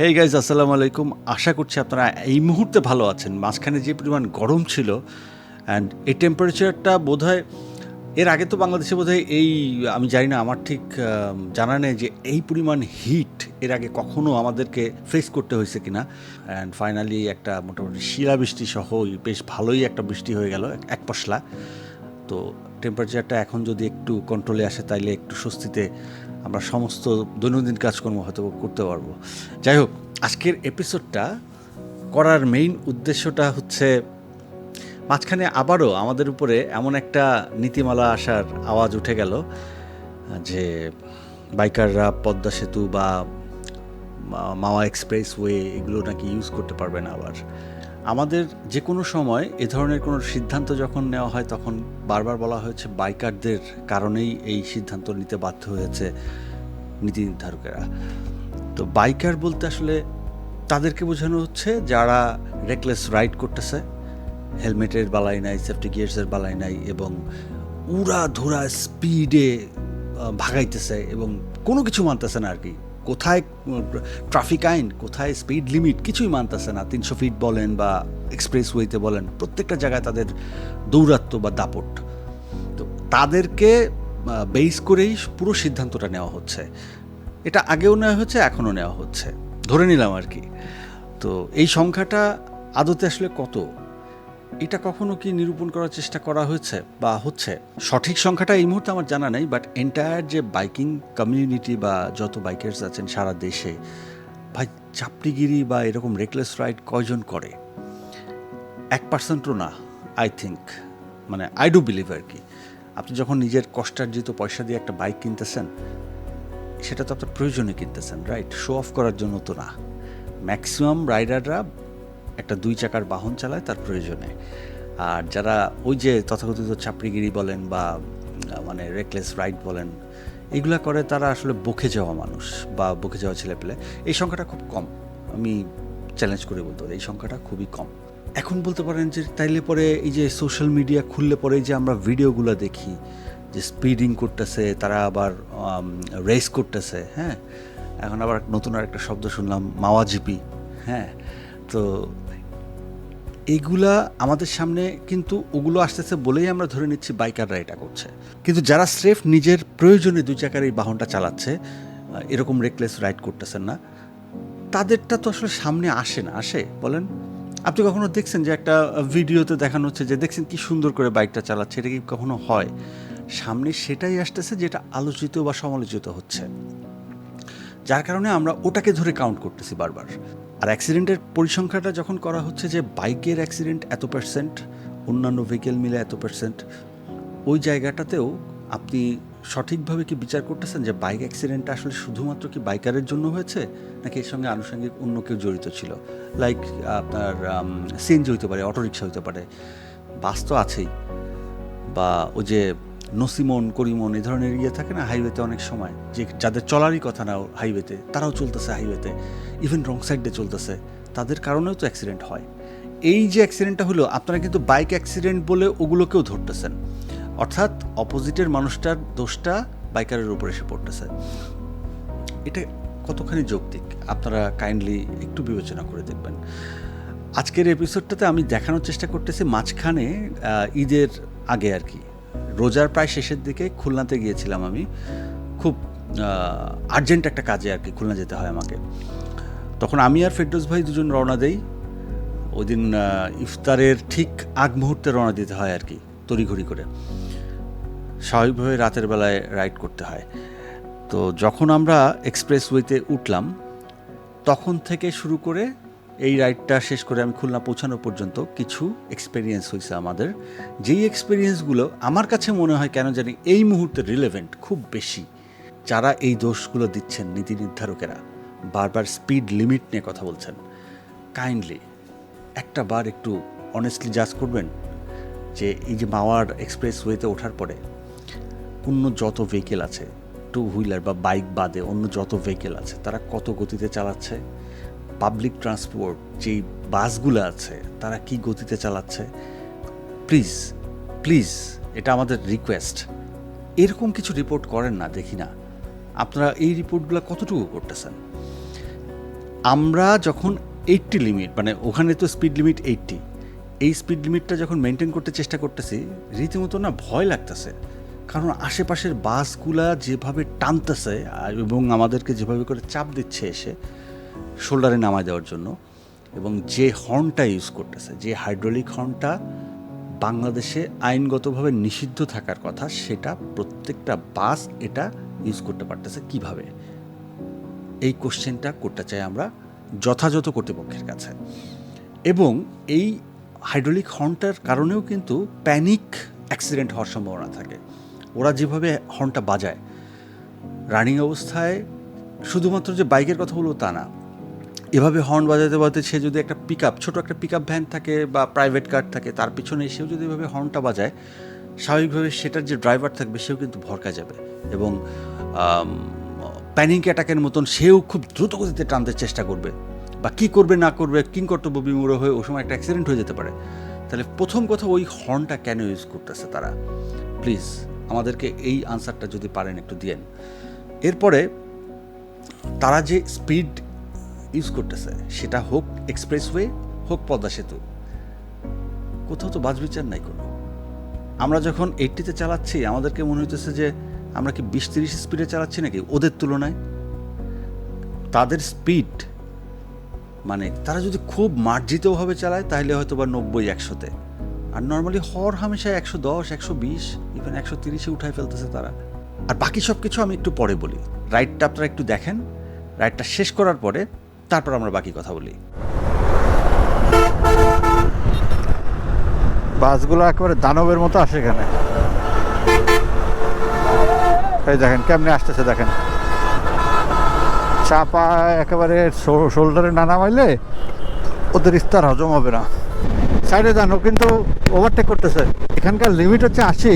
Hey guys আসসালামু আলাইকুম। আশা করছি আপনারা এই মুহূর্তে ভালো আছেন। মাঝখানে যে পরিমাণ গরম ছিল অ্যান্ড এই টেম্পারেচারটা বোধহয় এর আগে তো বাংলাদেশে বোধহয় এই, আমি জানি না, আমার ঠিক জানা নেই যে এই পরিমাণ হিট এর আগে কখনো আমাদেরকে ফেস করতে হয়েছে কিনা। অ্যান্ড ফাইনালি একটা মোটামুটি শিলাবৃষ্টি সহ বেশ ভালোই একটা বৃষ্টি হয়ে গেল এক পশলা। তো টেম্পারেচারটা এখন যদি একটু কন্ট্রোলে আসে, তাইলে একটু স্বস্তিতে আমরা সমস্ত দৈনন্দিন কাজকর্ম হয়তো করতে পারব। যাই হোক, আজকের এপিসোডটা করার মেইন উদ্দেশ্যটা হচ্ছে মাঝখানে আবারও আমাদের উপরে এমন একটা নীতিমালা আসার আওয়াজ উঠে গেল, যে বাইকাররা পদ্মা সেতু বা মাওয়া এক্সপ্রেস ওয়ে এগুলো নাকি ইউজ করতে পারবে না আবার। আমাদের যে কোনো সময় এ ধরনের কোনো সিদ্ধান্ত যখন নেওয়া হয়, তখন বারবার বলা হয়েছে বাইকারদের কারণেই এই সিদ্ধান্ত নিতে বাধ্য হয়েছে নীতি নির্ধারকেরা। তো বাইকার বলতে আসলে তাদেরকে বোঝানো হচ্ছে যারা রেকলেস রাইড করতেছে, হেলমেটের বালাই নাই সেফটি গিয়ার্সের বালাই নাই এবং উড়া ধুরা স্পিডে ভাগাইতেছে এবং কোনো কিছু মানতেছে না আর কি। কোথায় ট্রাফিক আইন, কোথায় স্পিড লিমিট কিছুই মানতেছে না। তিনশো ফিট বলেন বা এক্সপ্রেস ওয়েতে বলেন, প্রত্যেকটা জায়গায় তাদের দৌরাত্ম বা দাপট। তো তাদেরকে বেস করেই পুরো সিদ্ধান্তটা নেওয়া হচ্ছে। এটা আগেও নেওয়া হচ্ছে এখনও নেওয়া হচ্ছে। ধরে নিলাম আর কি। তো এই সংখ্যাটা আদতে আসলে কত? এটা কখনো কি নিরূপণ করার চেষ্টা করা হয়েছে বা হচ্ছে? সঠিক সংখ্যাটা এই মুহূর্তে আমার জানা নেই বাট এন্টায়ার যে বাইকিং কমিউনিটি বা যত বাইকার্স আছেন সারা দেশে, ভাই চাপড়িগিরি বা এরকম রেকলেস রাইড কয়জন করে? এক পার্সেন্টও না আই থিঙ্ক মানে আই ডু বিলিভ আর কি। আপনি যখন নিজের কষ্টার্জিত পয়সা দিয়ে একটা বাইক কিনতেছেন, সেটা তো আপনার প্রয়োজনে কিনতেছেন রাইট শো অফ করার জন্য তো না। ম্যাক্সিমাম রাইডাররা একটা দুই চাকার বাহন চালায় তার প্রয়োজনে। আর যারা ওই যে তথাকথিত চাপড়িগিরি বলেন বা মানে রেকলেস রাইড বলেন, এগুলা করে তারা আসলে বকে যাওয়া মানুষ বা বকে যাওয়া ছেলেপেলে। এই সংখ্যাটা খুব কম। আমি চ্যালেঞ্জ করে বলতে পারি, এই সংখ্যাটা খুবই কম। এখন বলতে পারেন যে তাইলে পরে এই যে সোশ্যাল মিডিয়া খুললে পরে যে আমরা ভিডিওগুলো দেখি, যে স্পিডিং করতেছে, তারা আবার রেস করতেছে হ্যাঁ? এখন আবার নতুন আর একটা শব্দ শুনলাম মাওয়াজিপি হ্যাঁ? তো এইগুলা আমাদের সামনে কিন্তু ওগুলো আসতেছে বলেই আমরা ধরে নিচ্ছি বাইকাররা এটা করছে। কিন্তু যারা স্রেফ নিজের প্রয়োজনে দুই চাকার এই বাহনটা চালাচ্ছে এরকম রেকলেস রাইড করতেছেন না, তাদেরটা তো আসলে সামনে আসে না। আসে? বলেন। আপনি কখনো দেখছেন যে একটা ভিডিওতে দেখানো হচ্ছে যে দেখছেন কি সুন্দর করে বাইকটা চালাচ্ছে, এটা কি কখনো হয়? সামনে সেটাই আসতেছে যেটা আলোচিত বা সমালোচিত হচ্ছে। যার কারণে আমরা ওটাকে ধরে কাউন্ট করতেছি বারবার। আর অ্যাক্সিডেন্টের পরিসংখ্যাটা যখন করা হচ্ছে যে বাইকের অ্যাক্সিডেন্ট এত পার্সেন্ট অন্যান্য ভেহিকেল মিলে এত পার্সেন্ট ওই জায়গাটাতেও আপনি সঠিকভাবে কি বিচার করতেছেন যে বাইক অ্যাক্সিডেন্টটা আসলে শুধুমাত্র কি বাইকারের জন্য হয়েছে, নাকি এর সঙ্গে আনুষঙ্গিক অন্য কেউ জড়িত ছিল? লাইক আপনার সিএনজি হইতে পারে অটোরিক্সা হইতে পারে, বাস তো আছেই, বা ওই যে নসিমন, করিমন এ ধরনের ইয়ে থাকে না হাইওয়েতে অনেক সময়। যে যাদের চলারই কথা না হাইওয়েতে তারাও চলতেছে হাইওয়েতে ইভেন রং সাইডে চলতেছে। তাদের কারণেও তো অ্যাক্সিডেন্ট হয়। এই যে অ্যাক্সিডেন্টটা হলো, আপনারা কিন্তু বাইক অ্যাক্সিডেন্ট বলে ওগুলোকেও ধরতেছেন। অর্থাৎ অপোজিটের মানুষটার দোষটা বাইকারের উপর এসে পড়তেছে। এটা কতখানি যৌক্তিক? আপনারা কাইন্ডলি একটু বিবেচনা করে দেখবেন। আজকের এপিসোডটাতে আমি দেখানোর চেষ্টা করতেছি মাঝখানে ঈদের আগে আর কি। রোজার প্রায় শেষের দিকে খুলনাতে গিয়েছিলাম আমি। খুব আর্জেন্ট একটা কাজে আর কি খুলনা যেতে হয় আমাকে। তখন আমি আর ফেরদৌস ভাই দুজন রওনা দেই। ওই দিন ইফতারের ঠিক আগ মুহূর্তে রওনা দিতে হয় আর কি, তড়িঘড়ি করে। স্বাভাবিকভাবে রাতের বেলায় রাইড করতে হয়। তো যখন আমরা এক্সপ্রেসওয়েতে উঠলাম, তখন থেকে শুরু করে এই রাইডটা শেষ করে আমি খুলনা পৌঁছানো পর্যন্ত কিছু এক্সপিরিয়েন্স হয়েছে আমাদের। যেই এক্সপিরিয়েন্সগুলো আমার কাছে মনে হয় কেন জানি এই মুহূর্তে রিলেভেন্ট খুব বেশি। যারা এই দোষগুলো দিচ্ছেন নীতি নির্ধারকেরা, বারবার স্পিড লিমিট নিয়ে কথা বলছেন। কাইন্ডলি একটা বার একটু অনেস্টলি জাজ করবেন যে এই যে মাওয়ার এক্সপ্রেস ওয়েতে ওঠার পরে অন্য যত ভেহিকেল আছে টু হুইলার বা বাইক বাদে অন্য যত ভেহিকেল আছে, তারা কত গতিতে চালাচ্ছে? পাবলিক ট্রান্সপোর্ট যেই বাসগুলো আছে, তারা কি গতিতে চালাচ্ছে? প্লিজ প্লিজ এটা আমাদের রিকোয়েস্ট এরকম কিছু রিপোর্ট করেন না, দেখি না। আপনারা এই রিপোর্টগুলো কতটুকু করতেছেন? আমরা যখন এইটটি লিমিট মানে ওখানে তো স্পিড লিমিট এইটটি এই স্পিড লিমিটটা যখন মেনটেন করতে চেষ্টা করতেছি, রীতিমতো না ভয় লাগতেছে। কারণ আশেপাশের বাসগুলা যেভাবে টানতেছে এবং আমাদেরকে যেভাবে করে চাপ দিচ্ছে এসে শোল্ডারে নামায় দেওয়ার জন্য এবং যে হর্নটা ইউজ করতেছে, যে হাইড্রোলিক হর্নটা বাংলাদেশে আইনগতভাবে নিষিদ্ধ থাকার কথা, সেটা প্রত্যেকটা বাস এটা ইউজ করতে পারতেছে কীভাবে? এই কোশ্চেনটা করতে চাই আমরা যথাযথ কর্তৃপক্ষের কাছে। এবং এই হাইড্রোলিক হর্নটার কারণেও কিন্তু প্যানিক অ্যাক্সিডেন্ট হওয়ার সম্ভাবনা থাকে। ওরা যেভাবে হর্নটা বাজায়, রানিং অবস্থায়, শুধুমাত্র যে বাইকের কথা বলব তা না এভাবে হর্ন বাজাতে বাজাতে সে যদি একটা পিক আপ ছোটো একটা পিক আপ ভ্যান থাকে বা প্রাইভেট কার থাকে, তার পিছনে সেও যদি এভাবে হর্নটা বাজায়, স্বাভাবিকভাবে সেটার যে ড্রাইভার থাকবে, সেও কিন্তু ভরকা যাবে। এবং প্যানিক অ্যাটাকের মতন সেও খুব দ্রুত গতিতে টানতে চেষ্টা করবে। বা কী করবে, না করবে কিং কর্তব্য বিমূঢ় হয়ে ওই সময় একটা অ্যাক্সিডেন্ট হয়ে যেতে পারে। তাহলে প্রথম কথা ওই হর্নটা কেন ইউজ করতেছে তারা? প্লিজ আমাদেরকে এই আনসারটা যদি পারেন একটু দিয়েন। এরপরে, তারা যে স্পিড ইউজ করতেছে। সেটা হোক এক্সপ্রেসওয়ে হোক পদ্মা সেতু। কোথাও তো বাজবিচার নাই কোনো। আমরা যখন এইটটিতে চালাচ্ছি, আমাদেরকে মনে হইতেছে যে আমরা কি বিশ তিরিশ স্পিডে চালাচ্ছি নাকি? ওদের তুলনায় তাদের স্পিড মানে তারা যদি খুব মার্জিতভাবে চালায়, তাহলে হয়তো বা নব্বই একশোতে। আর নর্মালি হর হামেশা একশো দশ, একশো বিশ ইভেন একশো তিরিশে উঠায় ফেলতেছে তারা। আর বাকি সব কিছু আমি একটু পরে বলি। রাইডটা আপনারা একটু দেখেন। রাইডটা শেষ করার পরে তারপর আমরা বাকি কথা বলি। বাসগুলো একেবারে দানবের মতো আসে এখানে। এই দেখেন, কেমনে আসতেছে দেখেন। চাপা একেবারে শোল্ডারে না নামাইলে ওদের ইস্তার হজম হবে না। সাইডে জানো কিন্তু ওভারটেক করতেছে। এখানকার লিমিট হচ্ছে আশি,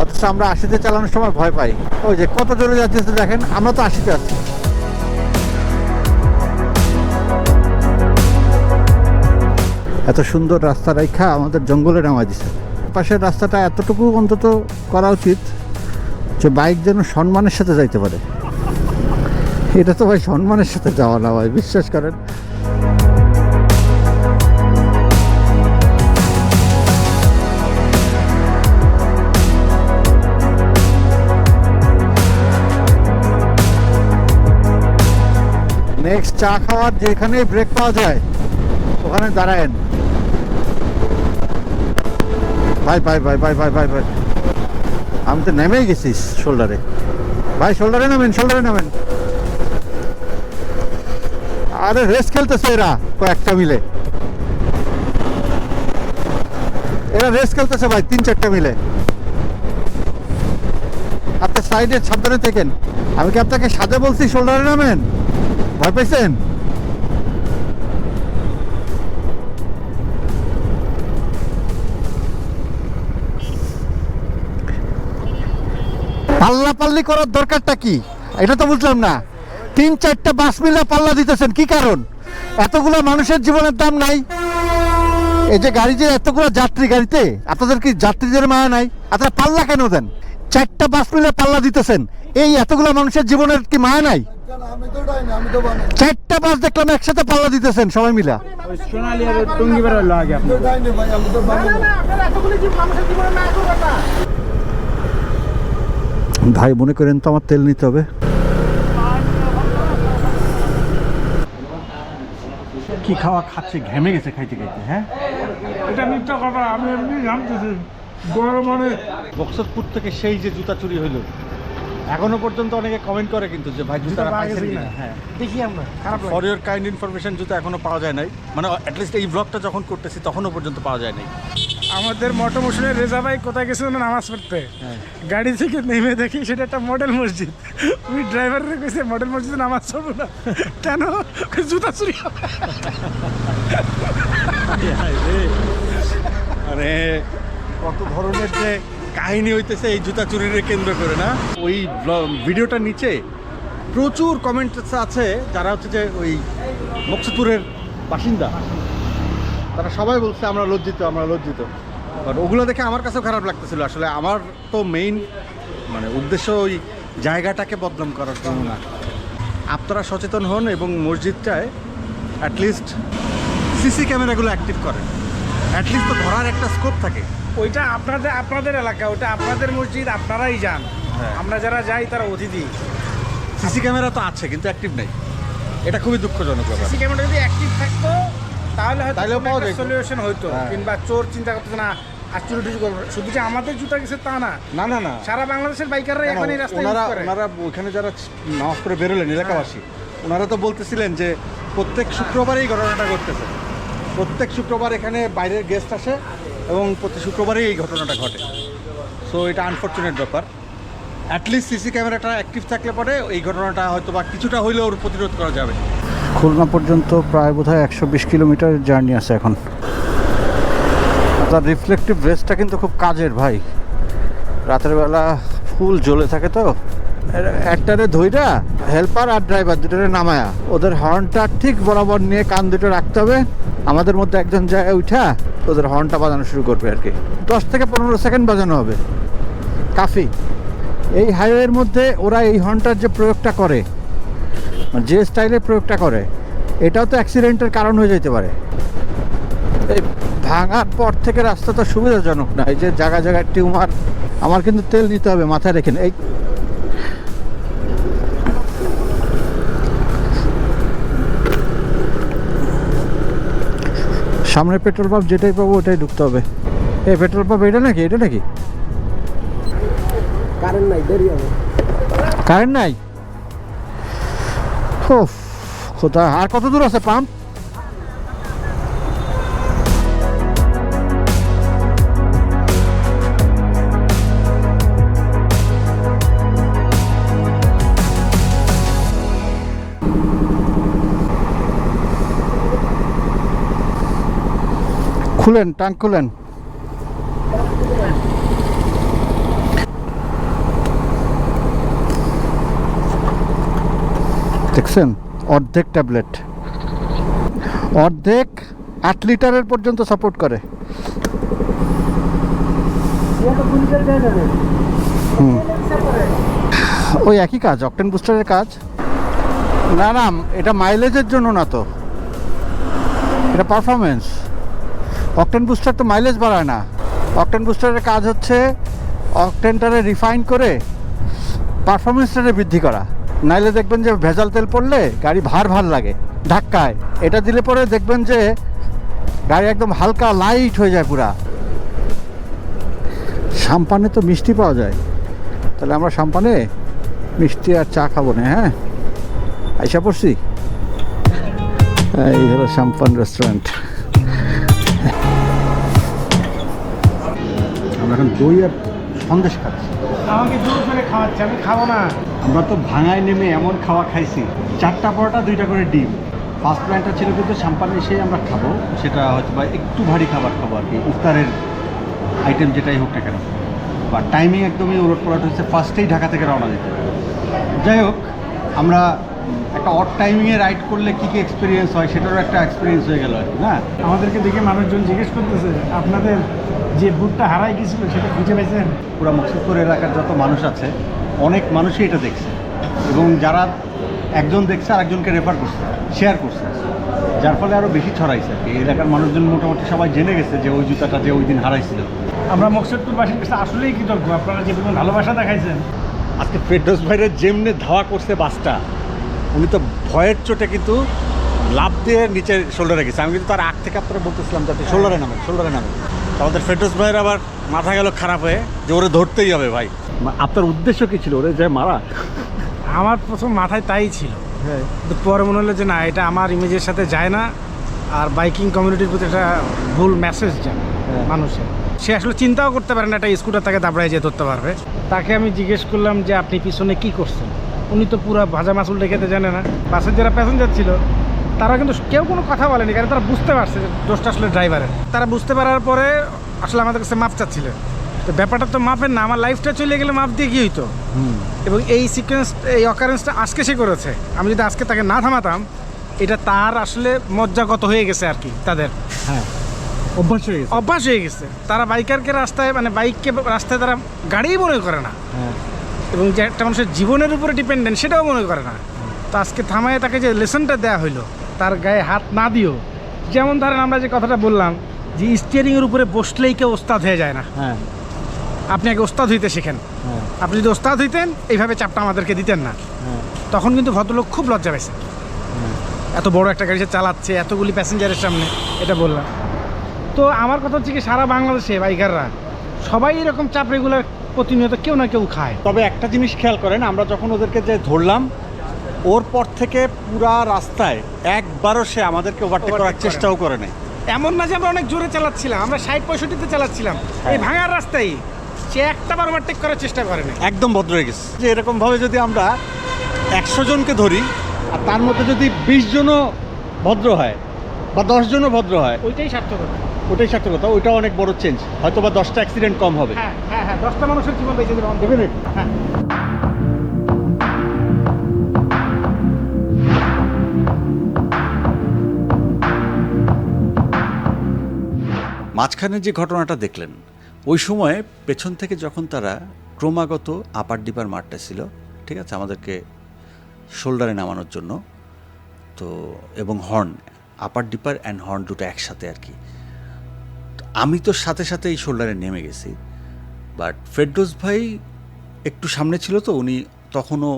অথচ আমরা আশিতে চালানোর সময় ভয় পাই। ওই যে কত জোরে যাচ্ছে দেখেন, আমরা তো আশিতে আছি। এত সুন্দর রাস্তা রেখা আমাদের জঙ্গলে নামা দিছে। পাশের রাস্তাটা এতটুকু অন্তত করা উচিত যে বাইক যেন সম্মানের সাথে যাইতে পারে। এটা তো ভাই সম্মানের সাথে যাওয়া না ভাই, বিশ্বাস করেন। নেক্সট চা খাওয়ার যেখানে ব্রেক পাওয়া যায় ওখানে দাঁড়ায়েন। ভাই ভাই ভাই ভাই ভাই ভাই ভাই। আমি তো নেমেই গেছিস শোল্ডারে। ভাই, শোল্ডারে নামেন শোল্ডারে নামেন। আরে, রেস খেলতেছে এরা, কয়েকটা মিলে। এরা রেস খেলতেছে ভাই, তিন, চারটা মিলে। আপনার সাইডে সাবধানে থেকেন। আমি কি আপনাকে সাজে বলছি, শোল্ডারে নামেন? ভয় পাইছেন? পাল্লা করার দরকারটা কি? এটা তো বুঝলাম না। তিন চারটা বাস মিলে পাল্লা দিতেছেন কি কারণ? এতগুলো মানুষের জীবনের দাম নাই। এই যে গাড়ি যে এতগুলো যাত্রী গাড়িতে আপনাদের কি যাত্রীদের মায়া নাই? আপনারা পাল্লা কেন দেন? চারটা বাস মিলে পাল্লা দিতেছেন এই এতগুলো মানুষের জীবনের কি মায়া নাই? চারটা বাস দেখলাম একসাথে পাল্লা দিতেছেন সবাই মিলা। সোনালি আর টঙ্গি বের হলো আগে আপনার ভাই মনে করেন তো আমার তেল নিতে হবে। কি খাওয়া খাচ্ছে? ঘেমে গেছে খাইতে খাইতে হ্যাঁ? এটা মিথ্যা কথা আমি এমনি জানতেছি গরম মানে বক্সরপুর থেকে সেই যে জুতা চুরি হইল এখনও পর্যন্ত অনেকে কমেন্ট করে কিন্তু যে ভাই জুতা পাইছেন কিনা? হ্যাঁ। দেখি আমরা খারাপ ফর ইউর কাইন্ড ইনফরমেশন জুতা এখনও পাওয়া যায় নাই। মানে অ্যাটলিস্ট এই ব্লগটা যখন করতেছি তখনও পর্যন্ত পাওয়া যায় নাই। আমাদের মোটো মোশনের রেজা ভাই কোথায় গেছিল নামাজ পড়তে? গাড়ি থেকে নেমে দেখি সেটা একটা মডেল মসজিদ। ওই ড্রাইভারের কইছে মডেল মসজিদে নামাজ পড়ব না। কেন? জুতা চুরি হবে। মানে কত ধরনের যে কাহিনী হইতেছে এই জুতা চুরির কেন্দ্র করে, না? ওই ভিডিওটার নিচে প্রচুর কমেন্টস আছে যারা হচ্ছে যে ওই মকসুদপুরের বাসিন্দা। তারা সবাই বলছে, আমরা লজ্জিত আমরা লজ্জিত। বাট ওগুলো দেখে আমার কাছেও খারাপ লাগতেছিল। আসলে আমার তো মেইন মানে উদ্দেশ্য ওই জায়গাটাকে বদনাম করার জন্য না। আপনারা সচেতন হন এবং মসজিদটায় অ্যাটলিস্ট সিসি ক্যামেরাগুলো অ্যাক্টিভ করেন। অ্যাটলিস্ট তো ধরার একটা স্কোপ থাকে। ওইটা আপনাদের আপনাদের এলাকা ওটা আপনাদের মসজিদ আপনারাই যান। হ্যাঁ। আমরা যারা যাই তারা অতিথি। সিসি ক্যামেরা তো আছে কিন্তু অ্যাক্টিভ নেই। এটা খুবই দুঃখজনক ব্যাপার। সিসি ক্যামেরা যদি অ্যাক্টিভ থাকতো তাহলে হয়তো তাহলেও পাওয়া যেত। সলিউশন হতো। কিংবা চোর চিন্তা করতেছে না শুধু যে আমাদের জুতা গেছে তা না। না না না। সারা বাংলাদেশের বাইকাররা? এখন এই রাস্তায় ওনারা ওনারা ওখানে যারা নামাজ করে বেরোলেন এলাকাবাসী ওনারা তো বলতেছিলেন যে প্রত্যেক শুক্রবারই ঘটনাটা ঘটতেছে। প্রত্যেক শুক্রবার এখানে বাইরের গেস্ট আসে এবং প্রতি শুক্রবারই এই ঘটনাটা ঘটে। সো এটা আনফর্চুনেট ব্যাপার। অ্যাটলিস্ট সিসি ক্যামেরাটা অ্যাক্টিভ থাকলে পরে এই ঘটনাটা হয়তো বা কিছুটা হইলেও ওর প্রতিরোধ করা যাবে। খুলনা পর্যন্ত প্রায় বোধ হয় একশো বিশ কিলোমিটার জার্নি আছে এখন। তার রিফ্লেকটিভ রেসটা কিন্তু খুব কাজের ভাই। রাতের বেলা ফুল জ্বলে থাকে তো। একটারে ধইরা হেল্পার আর ড্রাইভার দুটোরে নামায়া। ওদের হর্নটা ঠিক বরাবর নিয়ে কান দুটো রাখতে হবে। আমাদের মধ্যে একজন যায় উঠা, ওদের হর্নটা বাজানো শুরু করবে আর কি। দশ থেকে পনেরো সেকেন্ড বাজানো হবে। কাফি। এই হাইওয়ের মধ্যে ওরা এই হর্নটার যে প্রয়োগটা করে, যে স্টাইলে প্রয়োগটা করে, এটাও তো অ্যাক্সিডেন্টের কারণ হয়ে যেতে পারে। এই ভাঙার পর থেকে রাস্তা তো সুবিধাজনক না, এই যে জায়গা জায়গায় টিউমার, আমার কিন্তু তেল নিতে হবে, মাথায় রেখে এই সামনে পেট্রোল পাম্প যেটাই পাবো ওটাই ঢুকতে হবে। এই পেট্রোল পাম্প এটা নাকি? এটা নাকি? কারেন্ট নাই দেরি হবে। কারেন্ট নাই? ও কোথা আর কত দূর আছে পাম্প? খুলেন টাঙ্ক খুলেন। দেখছেন? অর্ধেক ট্যাবলেট। অর্ধেক আট লিটারের পর্যন্ত সাপোর্ট করে। ওই একই কাজ, অকটেন বুস্টারের কাজ। না না, এটা মাইলেজের জন্য না তো। এটা পারফরমেন্স অকটেন বুস্টার তো মাইলেজ বাড়ায় না। অকটেন বুস্টারের কাজ হচ্ছে অকটেনটারে রিফাইন করে পারফরমেন্সটারে বৃদ্ধি করা। নাইলে দেখবেন যে ভেজাল তেল পড়লে গাড়ি ভার ভার লাগে, ধাক্কায়। এটা দিলে পরে দেখবেন যে গাড়ি একদম হালকা লাইট হয়ে যায় পুরা। সাম্পানে তো মিষ্টি পাওয়া যায়। তাহলে আমরা সাম্পানে মিষ্টি আর চা খাব না হ্যাঁ? আইসা পড়ছি এই হলো সাম্পান রেস্টুরেন্ট এখন দই আর সন্দেশ খাচ্ছি। আমাকে জোর করে খাওয়াচ্ছে আমি খাব না। আমরা তো ভাঙায় নেমে এমন খাওয়া খাইছি। চারটা পরোটা দুইটা করে ডিম। ফার্স্ট প্ল্যানটা ছিল কিন্তু সাম্পান এসেই আমরা খাব। সেটা হয়তো বা একটু ভারী খাবার খাব আর কি ইফতারের আইটেম যেটাই হোক না কেন। বা টাইমিং একদমই উলট পালট হচ্ছে ফার্স্টেই ঢাকা থেকে রওনা দিতে যাই হোক আমরা একটা অড টাইমিংয়ে রাইড করলে কী কী এক্সপিরিয়েন্স হয় সেটারও একটা এক্সপিরিয়েন্স হয়ে গেল আর কি না? আমাদেরকে দেখে মানুষজন জিজ্ঞেস করতেছে আপনাদের যে বুটটা হারাই গেছিল সেটা খুঁজে পাইছেন? পুরো মুকসুদপুর এলাকার যত মানুষ আছে অনেক মানুষই এটা দেখছে। এবং যারা একজন দেখছে আর একজনকে রেফার করছে শেয়ার করছে। যার ফলে আরও বেশি ছড়াইছে আর কি। এলাকার মানুষজন মোটামুটি সবাই জেনে গেছে যে ওই জুতাটা যে ওই দিন হারাইছিল। আমরা মকসুদপুরবাসীর কাছে আসলেই কৃতজ্ঞ আপনারা যে পরিমাণ ভালোবাসা দেখাইছেন। আজকে ফেরদোস ভাইয়ের যেমনি ধাওয়া করছে বাসটা উনি তো ভয়ের চোটে কিন্তু লাভ দিয়ে নিচে শোল্ডারে গেছে। আমি কিন্তু তার আগ থেকে আপনারা বলতেছিলাম যাতে শোল্ডারে নামে শোল্ডারে নামে। আমাদের ফেরদোস ভাইয়ের আবার মাথা গেল খারাপ হয়ে যে ওরে ধরতেই হবে ভাই। আপনার উদ্দেশ্য কি ছিল ওরে যে মারা? আমার প্রথম মাথায় তাই ছিল। হ্যাঁ। কিন্তু পরে মনে হলো যে না এটা আমার ইমেজের সাথে যায় না আর বাইকিং কমিউনিটির প্রতি একটা ভুল মেসেজ যায় হ্যাঁ। মানুষের। সে আসলে চিন্তাও করতে পারে না একটা স্কুটার তাকে দাবড়ায় যেয়ে ধরতে পারবে। তাকে আমি জিজ্ঞেস করলাম যে আপনি পিছনে কি করছেন? উনি তো পুরো ভাজা মাসুল রেখেতে জানে না। বাসের যারা প্যাসেঞ্জার ছিল তারা কিন্তু কেউ কোনো কথা বলেনি কারণ তারা বুঝতে পারছে যে দোষটা আসলে ড্রাইভারের তারা বুঝতে পারার পরে আসলে আমাদের কাছে মাপ চাচ্ছিলেন তো ব্যাপারটা তো মাপের না আমার লাইফটা চলে গেলে মাপ দিয়ে কি হইতো? এবং এই সিকোয়েন্স এই অকারেন্সটা আজকে সে করেছে। আমি যদি আজকে তাকে না থামাতাম এটা তার আসলে মজ্জাগত হয়ে গেছে আর কি তাদের। হ্যাঁ। অভ্যাস হয়ে গেছে। অভ্যাস হয়ে গেছে। তারা বাইকারকে রাস্তায় মানে বাইককে রাস্তায় তারা গাড়িই মনে করে না। হ্যাঁ। এবং যে একটা মানুষের জীবনের উপরে ডিপেন্ডেন্ট সেটাও মনে করে না। তো আজকে থামায় তাকে যে লেসনটা দেওয়া হইল তার গায়ে হাত না দিও যেমন ধরেন আমরা যে কথাটা বললাম যে স্টিয়ারিংয়ের উপরে বসলেই কেউ ওস্তাদ হয়ে যায় না। হ্যাঁ। আপনি আগে ওস্তাদ হইতে শেখেন। হ্যাঁ। আপনি যদি ওস্তাদ হইতেন এইভাবে চাপটা আমাদেরকে দিতেন না। হ্যাঁ। তখন কিন্তু ভদ্রলোক খুব লজ্জা পেয়েছে এত বড় একটা গাড়ি চালাচ্ছে এতগুলি প্যাসেঞ্জারের সামনে এটা বললাম। তো আমার কথা হচ্ছে কি সারা বাংলাদেশে বাইকাররা সবাই এরকম চাপ রেগুলার প্রতিনিয়ত কেউ না কেউ খায়। তবে একটা জিনিস খেয়াল করেন আমরা যখন ওদেরকে যে ধরলাম ওর পর থেকে পুরা রাস্তায় একবারও সে আমাদেরকে ওভারটেক করার চেষ্টাও করে নাই। এমন না যে আমরা অনেক জোরে চালাচ্ছিলাম আমরা ষাট পঁয়ষট্টিতে চালাচ্ছিলাম। এই ভাঙার রাস্তায় সে একটা বার ওভারটেক করার চেষ্টা করে না একদম ভদ্র হয়ে গেছে। যে এরকমভাবে যদি আমরা একশো জনকে ধরি আর তার মধ্যে যদি বিশ জনও ভদ্র হয় বা দশ জনও ভদ্র হয় ওইটাই সার্থকতা। ওটাই সার্থকতা ওইটা অনেক বড় চেঞ্জ হয়তো বা দশটা অ্যাক্সিডেন্ট কম হবে। হ্যাঁ। হ্যাঁ দশটা মানুষের জীবন বেঁচে দেবে Definitely. হ্যাঁ। মাঝখানে যে ঘটনাটা দেখলেন ওই সময় পেছন থেকে যখন তারা ক্রমাগত আপার ডিপার মারটা ছিল ঠিক আছে আমাদেরকে শোল্ডারে নামানোর জন্য তো এবং horn upper dipper and horn দুটো একসাথে আর কি। তো আমি তো সাথে সাথে এই শোল্ডারে নেমে গেছি বাট ফেরদোস ভাই একটু সামনে ছিল তো, উনি তখনও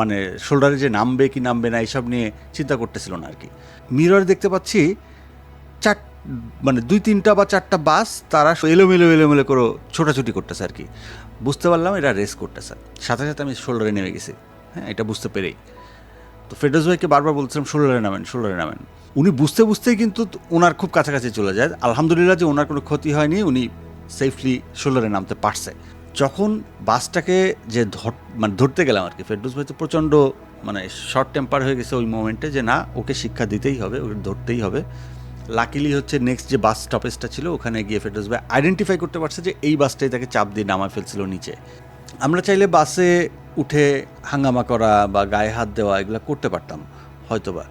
মানে শোল্ডারে যে নামবে কি নামবে না এইসব নিয়ে চিন্তা করতেছিল না আর কি। মিরর দেখতে পাচ্ছি, চার মানে দুই তিনটা বা চারটা বাস, তারা এলোমেলো এলোমেলো করে ছোটাছুটি করতেছে আর কি। বুঝতে পারলাম এরা রেস করতেছে। সাথে সাথে আমি শোল্ডারে নেমে গেছি। হ্যাঁ এটা বুঝতে পেরেই। তো ফেরদৌস ভাইকে বারবার বলছিলাম, শোল্ডারে নামেন শোল্ডারে নামেন। উনি বুঝতে, বুঝতেই কিন্তু ওনার খুব কাছাকাছি চলে যায়। আলহামদুলিল্লাহ যে ওনার কোনো ক্ষতি হয়নি, উনি সেফলি শোল্ডারে নামতে পারছে। যখন বাসটাকে যে ধর মানে ধরতে গেলাম আর কি, ফেরদৌস ভাই তো প্রচণ্ড মানে শর্ট টেম্পার হয়ে গেছে ওই মোমেন্টে যে না, ওকে শিক্ষা দিতেই হবে, ওকে ধরতেই হবে। লাকিলি হচ্ছে নেক্সট যে বাস স্টপেজটা ছিল, ওখানে গিয়ে ফেরদৌস ভাই আইডেন্টিফাই করতে পারছে যে এই বাসটাই তাকে চাপ দিয়ে নামায় ফেলছিল নিচে। আমরা চাইলে বাসে উঠে হাঙ্গামা করা বা গায়ে হাত দেওয়া এগুলো করতে পারতাম, হয়তোবা।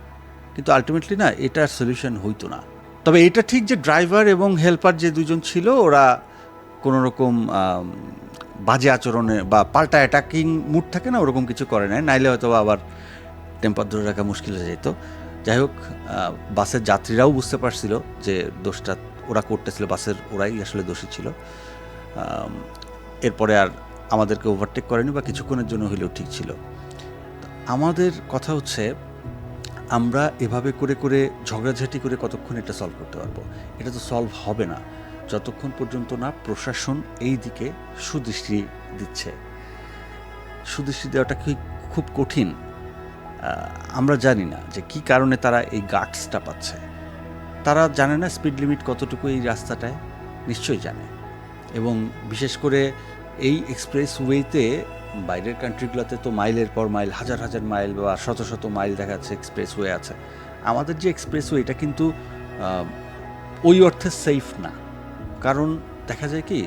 কিন্তু আলটিমেটলি না, এটার সলিউশন হইতো না। তবে এটা ঠিক যে ড্রাইভার এবং হেল্পার যে দুজন ছিল, ওরা কোনো রকম বাজে আচরণে বা পাল্টা অ্যাটাকিং মুড থাকে না, ওরকম কিছু করে নাই। নাইলে হয়তো আবার টেম্পার ধরে রাখা মুশকিল হয়ে যেত। যাই হোক বাসের যাত্রীরাও বুঝতে পারছিল যে দোষটা ওরা করতেছিল, বাসের ওরাই আসলে দোষী ছিল। এরপরে আর আমাদেরকে ওভারটেক করেনি বা কিছুক্ষণের জন্য হলেও ঠিক ছিল। আমাদের কথা হচ্ছে আমরা এভাবে করে করে ঝগড়াঝাটি করে কতক্ষণ এটা সলভ করতে পারব? এটা তো সলভ হবে না। যতক্ষণ পর্যন্ত না প্রশাসন এই দিকে সুদৃষ্টি দিচ্ছে। সুদৃষ্টি দেওয়াটা কি খুব কঠিন? আমরা জানি না যে কি কারণে তারা এই গার্ডসটা পাচ্ছে। তারা জানে না স্পিড লিমিট কতটুকু এই রাস্তাটায়? নিশ্চয়ই জানে। এবং বিশেষ করে এই এক্সপ্রেস ওয়েতে বাইরের কান্ট্রিগুলোতে তো মাইলের পর মাইল হাজার হাজার মাইল বা শত শত মাইল দেখা যাচ্ছে এক্সপ্রেস ওয়ে আছে। আমাদের যে এক্সপ্রেস ওয়ে এটা কিন্তু ওই অর্থে সেফ না। কারণ দেখা যায় কি,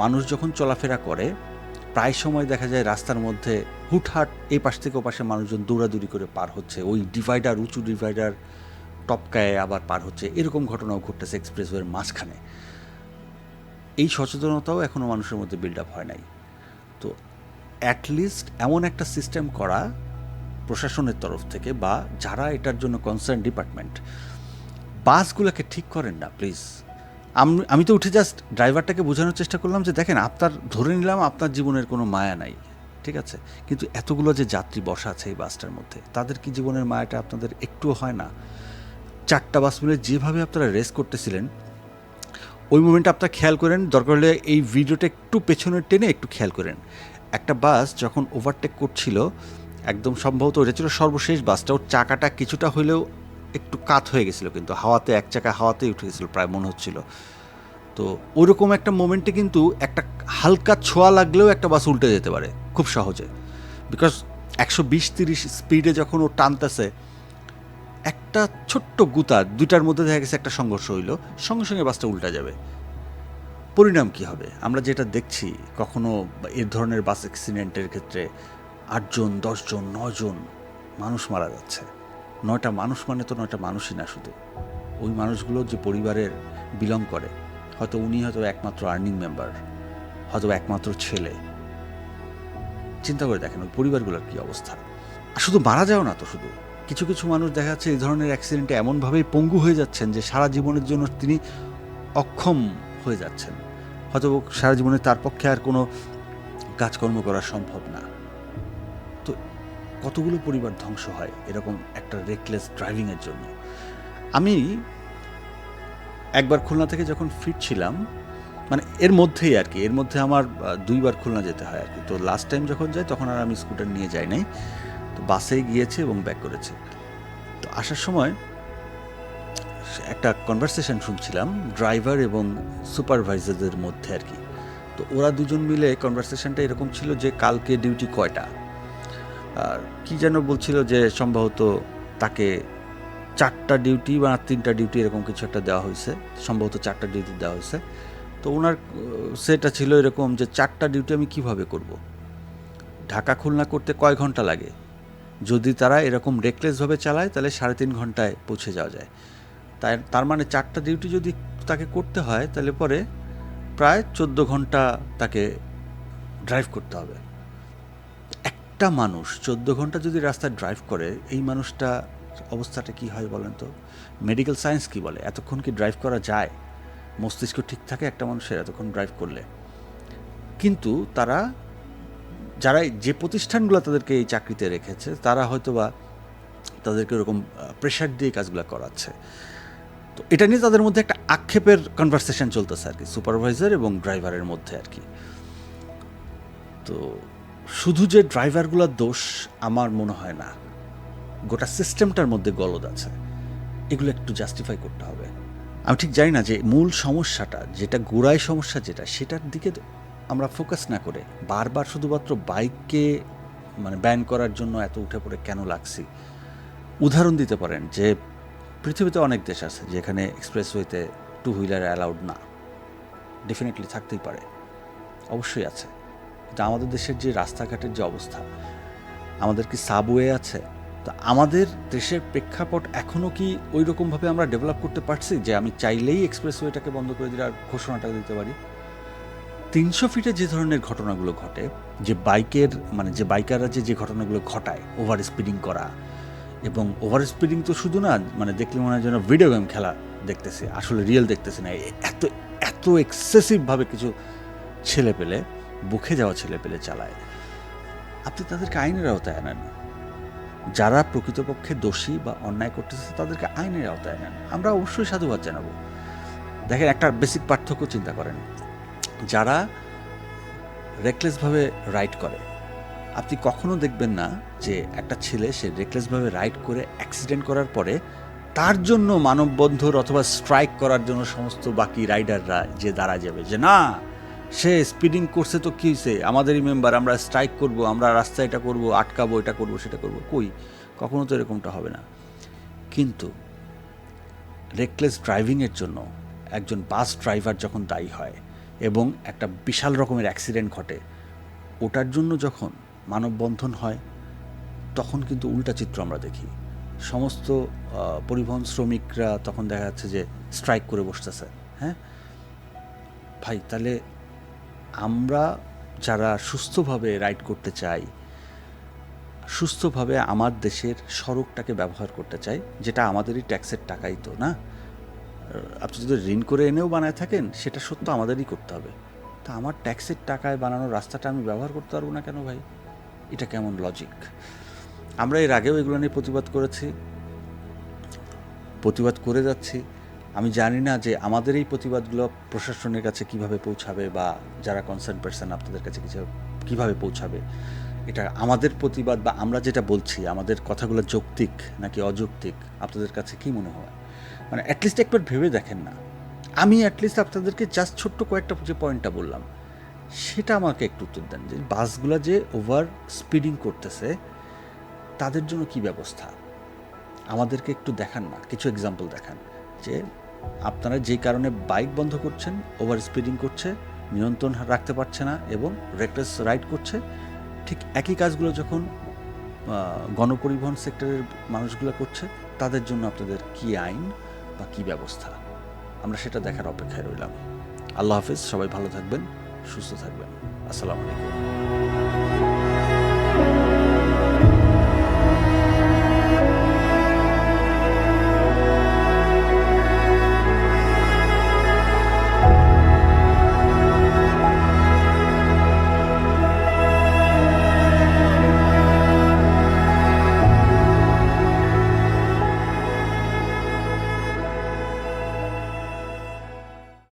মানুষ যখন চলাফেরা করে, প্রায় সময় দেখা যায় রাস্তার মধ্যে হুটহাট এই পাশ থেকে ও পাশে মানুষজন দৌড়াদৌড়ি করে পার হচ্ছে। ওই ডিভাইডার উঁচু ডিভাইডার টপকায় আবার পার হচ্ছে। এরকম ঘটনাও ঘটতেছে এক্সপ্রেসওয়ের মাঝখানে। এই সচেতনতাও এখনও মানুষের মধ্যে বিল্ড আপ হয় নাই। তো অ্যাটলিস্ট এমন একটা সিস্টেম করা প্রশাসনের তরফ থেকে বা যারা এটার জন্য কনসার্ন ডিপার্টমেন্ট বাসগুলোকে ঠিক করেন না প্লিজ আমি তো উঠে জাস্ট ড্রাইভারটাকে বোঝানোর চেষ্টা করলাম যে দেখেন, আপনার, ধরে নিলাম আপনার জীবনের কোনো মায়া নাই, ঠিক আছে? কিন্তু এতগুলো যে যাত্রী বসা আছে এই বাসটার মধ্যে, তাদের কি জীবনের মায়াটা আপনাদের একটুও হয় না? চারটা বাস মিলে যেভাবে আপনারা রেস করতেছিলেন ওই মোমেন্টে আপনারা খেয়াল করেন, দরকার হলে এই ভিডিওটা একটু পেছনে টেনে একটু খেয়াল করেন। একটা বাস যখন ওভারটেক করছিল, একদম সম্ভবত ওটা ছিল সর্বশেষ বাসটা, ওর চাকাটা কিছুটা হলেও একটু কাত হয়ে গেছিল কিন্তু, হাওয়াতে এক চাকা হাওয়াতেই উঠে গেছিল প্রায় মনে হচ্ছিল। তো ওইরকম একটা মোমেন্টে কিন্তু একটা হালকা ছোঁয়া লাগলেও একটা বাস উল্টে যেতে পারে, খুব সহজে। বিকজ একশো বিশ তিরিশ স্পিডে যখন ও টানতেছে একটা ছোট্ট গুতা দুইটার মধ্যে দেখা গেছে একটা সংঘর্ষ হইল, সঙ্গে সঙ্গে বাসটা উল্টা যাবে। পরিণাম কি হবে? আমরা যেটা দেখছি, কখনো এর ধরনের বাস অ্যাক্সিডেন্টের ক্ষেত্রে আটজন, দশজন নজন মানুষ মারা যাচ্ছে। নয়টা মানুষ মানে তো নয়টা মানুষই না শুধু। ওই মানুষগুলো যে পরিবারের বিলং করে, হয়তো উনি হয়তো একমাত্র আর্নিং মেম্বার হয়তো একমাত্র ছেলে। চিন্তা করে দেখেন, ওই পরিবারগুলোর কী অবস্থা? শুধু মারা যাও না তো শুধু। কিছু কিছু মানুষ দেখা যাচ্ছে এই ধরনের অ্যাক্সিডেন্টে এমনভাবেই পঙ্গু হয়ে যাচ্ছেন যে সারা জীবনের জন্য তিনি অক্ষম হয়ে যাচ্ছেন। হয়তো সারা জীবনে তার পক্ষে আর কোনো কাজকর্ম করা সম্ভব না। তো কতগুলো পরিবার ধ্বংস হয় এরকম একটা রেকলেস ড্রাইভিংয়ের জন্য? আমি একবার খুলনা থেকে যখন ফিরছিলাম মানে এর মধ্যেই আর কি, এর মধ্যে আমার দুইবার খুলনা যেতে হয় আর কি। তো লাস্ট টাইম যখন যাই তখন আর আমি স্কুটার নিয়ে যাই নাই। তো বাসেই গিয়েছে এবং ব্যাক করেছে। তো আসার সময় একটা কনভারসেশন শুনছিলাম ড্রাইভার এবং সুপারভাইজারদের মধ্যে আর কি। তো ওরা দুজন মিলে কনভারসেশনটা এরকম ছিল যে কালকে ডিউটি কয়টা? আর কি যেন বলছিল যে সম্ভবত তাকে চারটা ডিউটি বা তিনটা ডিউটি এরকম কিছু একটা দেওয়া হয়েছে, সম্ভবত চারটা ডিউটি দেওয়া হয়েছে। তো ওনার সেটা ছিল এরকম যে চারটা ডিউটি আমি কীভাবে করব? ঢাকা খুলনা করতে কয় ঘণ্টা লাগে? যদি তারা এরকম রেকলেসভাবে চালায়, তাহলে সাড়ে তিন ঘন্টায় পৌঁছে যাওয়া যায়। তাই তার মানে চারটা ডিউটি যদি তাকে করতে হয়, তাহলে পরে প্রায় চোদ্দ ঘণ্টা তাকে ড্রাইভ করতে হবে। একটা মানুষ চোদ্দ ঘণ্টা যদি রাস্তায় ড্রাইভ করে, এই মানুষটা অবস্থাটা কি হয় বলেন তো? মেডিকেল সায়েন্স কি বলে? এতক্ষণ কি ড্রাইভ করা যায়? মস্তিষ্ক ঠিক থাকে একটা মানুষের এতক্ষণ ড্রাইভ করলে। কিন্তু তারা যারা যে প্রতিষ্ঠানগুলো তাদেরকে এই চাকরিতে রেখেছে, তারা হয়তো বা তাদেরকে ওরকম প্রেশার দিয়ে কাজগুলো করাচ্ছে। তো এটা নিয়ে তাদের মধ্যে একটা আক্ষেপের কনভারসেশন চলতেছে আর কি সুপারভাইজার এবং ড্রাইভারের মধ্যে আর কি। তো শুধু যে ড্রাইভারগুলোর দোষ আমার মনে হয় না, গোটা সিস্টেমটার মধ্যে গলদ আছে। এগুলো একটু জাস্টিফাই করতে হবে। আমি ঠিক জানি না যে মূল সমস্যাটা, যেটা গোড়ায় সমস্যা যেটা, সেটার দিকে আমরা ফোকাস না করে বারবার শুধুমাত্র বাইককে মানে ব্যান করার জন্য এত উঠে পড়ে কেন লাগছি? উদাহরণ দিতে পারেন যে, পৃথিবীতে অনেক দেশ আছে যেখানে এক্সপ্রেসওয়েতে টু হুইলার অ্যালাউড না। ডেফিনেটলি থাকতেই পারে। অবশ্যই আছে। কিন্তু আমাদের দেশের যে রাস্তাঘাটের যে অবস্থা, আমাদের কি সাবওয়ে আছে? তো আমাদের দেশের প্রেক্ষাপট এখনও কি ওই রকমভাবে আমরা ডেভেলপ করতে পারছি? যে আমি চাইলেই এক্সপ্রেসওয়েটাকে বন্ধ করে দিলে আর ঘোষণাটা দিতে পারি? তিনশো ফিটে যে ধরনের ঘটনাগুলো ঘটে, যে বাইকের মানে যে বাইকাররা যে যে ঘটনাগুলো ঘটায় ওভার স্পিডিং করা, এবং ওভার স্পিডিং তো শুধু না মানে দেখলে মনে হয় যেন ভিডিও গেম খেলা দেখতেছে, আসলে রিয়েল দেখতেছে না এত এত এক্সেসিভভাবে কিছু ছেলে পেলে, বুকে যাওয়া ছেলে পেলে চালায়। আপনি তাদেরকে আইনের আওতায় আনেন। যারা প্রকৃতপক্ষে দোষী বা অন্যায় করতেছে, তাদেরকে আইনের আওতায় আনেন। আমরা অবশ্যই সাধুবাদ জানাব। দেখেন, একটা বেসিক পার্থক্য চিন্তা করেন। যারা রেকলেসভাবে রাইড করে। আপনি কখনো দেখবেন না যে একটা ছেলে সে রেকলেসভাবে রাইড করে অ্যাক্সিডেন্ট করার পরে তার জন্য মানববন্ধর অথবা স্ট্রাইক করার জন্য সমস্ত বাকি রাইডাররা যে দাঁড়া যাবে। যে না, সে স্পিডিং করছে তো কী হয়েছে আমাদেরই মেম্বার আমরা স্ট্রাইক করব, আমরা রাস্তায় এটা করব, আটকাবো, এটা করব, সেটা করব। কই? কখনো তো এরকমটা হবে না। কিন্তু রেকলেস ড্রাইভিংয়ের জন্য একজন বাস ড্রাইভার যখন দায়ী হয় এবং একটা বিশাল রকমের অ্যাক্সিডেন্ট ঘটে। ওটার জন্য যখন মানববন্ধন হয়, তখন কিন্তু উল্টা চিত্র আমরা দেখি। সমস্ত পরিবহন শ্রমিকরা তখন দেখা যাচ্ছে যে স্ট্রাইক করে বসতেছে হ্যাঁ? ভাই, তাহলে আমরা যারা সুস্থভাবে রাইড করতে চাই, সুস্থভাবে আমার দেশের সড়কটাকে ব্যবহার করতে চাই, যেটা আমাদেরই ট্যাক্সের টাকাই তো, না? আপনি যদি ঋণ করে এনেও বানায় থাকেন, সেটা সত্য আমাদেরই করতে হবে। তা আমার ট্যাক্সের টাকায় বানানো রাস্তাটা আমি ব্যবহার করতে পারব না কেন ভাই? এটা কেমন লজিক আমরা এর আগেও এগুলো নিয়ে প্রতিবাদ করেছি। প্রতিবাদ করে যাচ্ছি। আমি জানি না যে আমাদের এই প্রতিবাদগুলো প্রশাসনের কাছে কীভাবে পৌঁছাবে বা যারা কনসার্ন পার্সন আপনাদের কাছে কিছু কীভাবে পৌঁছাবে। এটা আমাদের প্রতিবাদ বা আমরা যেটা বলছি, আমাদের কথাগুলো যৌক্তিক নাকি অযৌক্তিক, আপনাদের কাছে কি মনে হয়? মানে অ্যাটলিস্ট একবার ভেবে দেখেন না। আমি অ্যাটলিস্ট আপনাদেরকে জাস্ট ছোট্ট কয়েকটা যে পয়েন্টটা বললাম, সেটা আমাকে একটু উত্তর দেন যে বাসগুলো যে ওভার স্পিডিং করতেছে, তাদের জন্য কি ব্যবস্থা? আমাদেরকে একটু দেখান না, কিছু এক্সাম্পল দেখান যে আপনারা যে কারণে বাইক বন্ধ করছেন ওভার স্পিডিং করছে, নিয়ন্ত্রণ রাখতে পারছে না এবং রেকলেস রাইড করছে, ঠিক একই কাজগুলো যখন গণপরিবহন সেক্টরের মানুষগুলো করছে, তাদের জন্য আপনাদের কি আইন? বা কী ব্যবস্থা? আমরা সেটা দেখার অপেক্ষায় রইলাম। আল্লাহ হাফিজ, সবাই ভালো থাকবেন, সুস্থ থাকবেন। আসসালামু আলাইকুম।